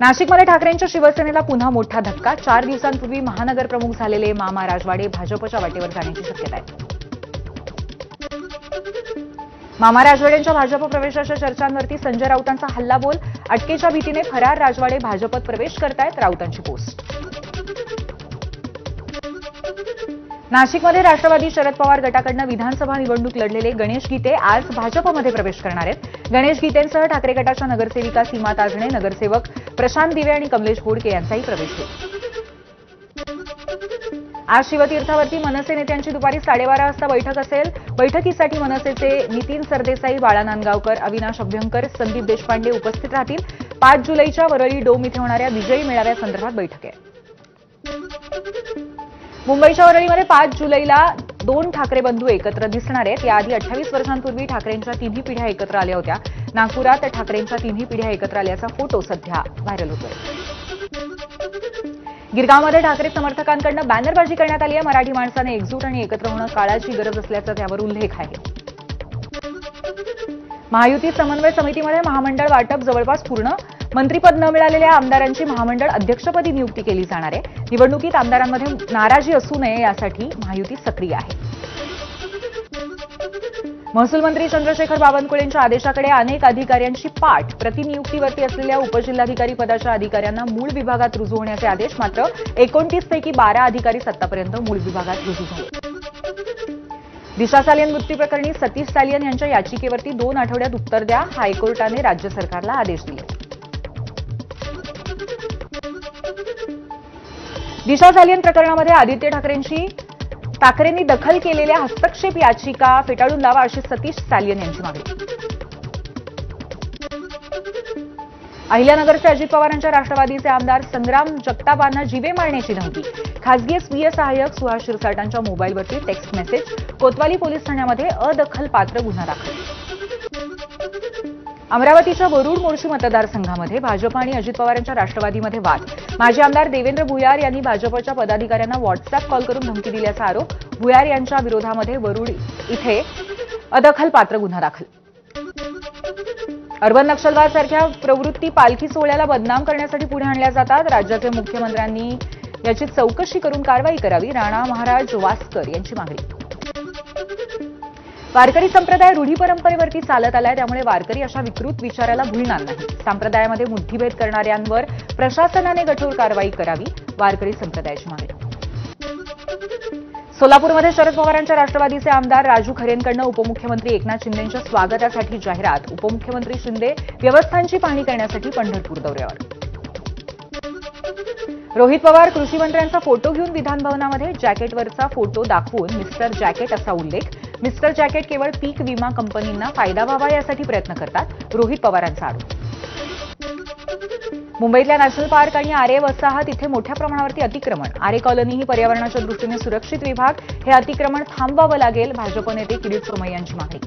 नाशिकमध्ये ठाकरेंच्या शिवसेनेला पुन्हा मोठा धक्का. चार दिवसांपूर्वी महानगर प्रमुख झालेले मामा राजवाडे भाजपच्या वाटेवर जाण्याची शक्यता आहे. मामा राजवाडेंच्या भाजप प्रवेशाच्या चर्चांवरती संजय राऊतांचा हल्लाबोल अटकेच्या भीतीने फरार राजवाडे भाजपत प्रवेश करतायत राऊतांची पोस्ट. नाशिकमध्ये राष्ट्रवादी शरद पवार गटाकडनं विधानसभा निवडणूक लढलेले गणेश गीते आज भाजपमध्ये प्रवेश करणार आहेत. गणेश गीतेंसह ठाकरे गटाच्या नगरसेविका सीमा ताजणे नगरसेवक प्रशांत दिवे आणि कमलेश घोडके यांचाही प्रवेश होईल आज शिवतीर्थावरती मनसे नेत्यांची दुपारी साडेबारा वाजता बैठक असेल. बैठकीसाठी मनसेचे नितीन सरदेसाई बाळा नांदगावकर अविनाश अभ्यंकर संदीप देशपांडे उपस्थित राहतील. पाच जुलैच्या वरळी डोम इथे होणाऱ्या विजयी मेळाव्यासंदर्भात बैठक आहे. मुंबईच्या वरळीमध्ये पाच जुलैला दोन ठाकरे बंधू एकत्र दिसणार आहेत. याआधी अठ्ठावीस वर्षांपूर्वी ठाकरेंच्या तिन्ही पिढ्या एकत्र आल्या होत्या. नागपुरात ठाकरेंच्या तिन्ही पिढ्या एकत्र आल्याचा फोटो सध्या व्हायरल होतोय. गिरगावमध्ये ठाकरे समर्थकांकडनं बॅनरबाजी करण्यात आली आहे. मराठी माणसाने एकजूट आणि एकत्र होणं काळाची गरज असल्याचा त्यावर उल्लेख आहे. महायुती समन्वय समितीमध्ये महामंडळ वाटप जवळपास पूर्ण मंत्रीपद न मिळालेल्या आमदारांची महामंडळ अध्यक्षपदी नियुक्ती केली जाणार आहे. निवडणुकीत आमदारांमध्ये नाराजी असू नये यासाठी महायुती सक्रिय आहे. महसूल मंत्री चंद्रशेखर बावनकुळेंच्या आदेशाकडे अनेक अधिकाऱ्यांची पाठ. प्रतिनियुक्तीवरती असलेल्या उपजिल्हाधिकारी पदाच्या अधिकाऱ्यांना मूळ विभागात रुजू होण्याचे आदेश मात्र एकोणतीस पैकी बारा अधिकारी सत्तापर्यंत मूळ विभागात रुजू झाले. दिशा सालियन मृत्यू प्रकरणी सतीश सालियन यांच्या याचिकेवरती दोन आठवड्यात उत्तर द्या. हायकोर्टाने राज्य सरकारला आदेश दिले. दिशा झालियन प्रकरणामध्ये आदित्य ठाकरेंची. ठाकरेंनी दखल केलेल्या हस्तक्षेप याचिका फेटाळून लावा अशी सतीश सालियन यांची मागणी. अहिल्यानगरचे अजित पवारांच्या राष्ट्रवादीचे आमदार संग्राम जगतापांना जीवे मारण्याची धमकी. खासगी स्वीय सहाय्यक सुहास शिरसाटांच्या मोबाईलवरती टेक्स्ट मेसेज कोतवाली पोलीस ठाण्यामध्ये अदखल पात्र गुन्हा दाखल. अमरावतीच्या वरुड मोर्शी मतदारसंघामध्ये भाजप आणि अजित पवार यांच्या राष्ट्रवादीमध्ये वाद. माजी आमदार देवेंद्र भुयार यांनी भाजपच्या पदाधिकाऱ्यांना व्हॉट्सअप कॉल करून धमकी दिल्याचा आरोप. भुयार यांच्या विरोधामध्ये वरुड इथे अदखल पात्र गुन्हा दाखल. अर्बन नक्षलवाद सारख्या प्रवृत्ती पालखी सोहळ्याला बदनाम करण्यासाठी पुढे आणल्या जातात. राज्याचे मुख्यमंत्र्यांनी याची चौकशी करून कारवाई करावी. राणा महाराज वास्कर यांची मागणी. वारकरी संप्रदाय रूढी परंपरेवरती चालत आलाय त्यामुळे वारकरी अशा विकृत विचाराला भुलणार नाही संप्रदायामध्ये मुठ्ठीभेद करणाऱ्यांवर प्रशासनाने कठोर कारवाई करावी वारकरी संप्रदायाची मागणी. सोलापूरमध्ये शरद पवारांच्या राष्ट्रवादीचे आमदार राजू खरेंकडनं उपमुख्यमंत्री एकनाथ शिंदेच्या स्वागतासाठी जाहिरात. उपमुख्यमंत्री शिंदे व्यवस्थांची पाहणी करण्यासाठी पंढरपूर दौऱ्यावर. रोहित पवार कृषी मंत्र्यांचा फोटो घेऊन विधानभवनामध्ये जॅकेटवरचा फोटो दाखवून मिस्टर जॅकेट असा उल्लेख मिस्टर जॅकेट केवळ पीक विमा कंपनींना फायदा व्हावा यासाठी प्रयत्न करतात. रोहित पवारांचा आरोप. मुंबईतल्या नॅशनल पार्क आणि आरे वसाहत इथे मोठ्या प्रमाणावरती अतिक्रमण. आरे कॉलनी ही पर्यावरणाच्या दृष्टीने सुरक्षित विभाग. हे अतिक्रमण थांबवावं लागेल भाजप नेते किरीट सोमय्यांची मागणी.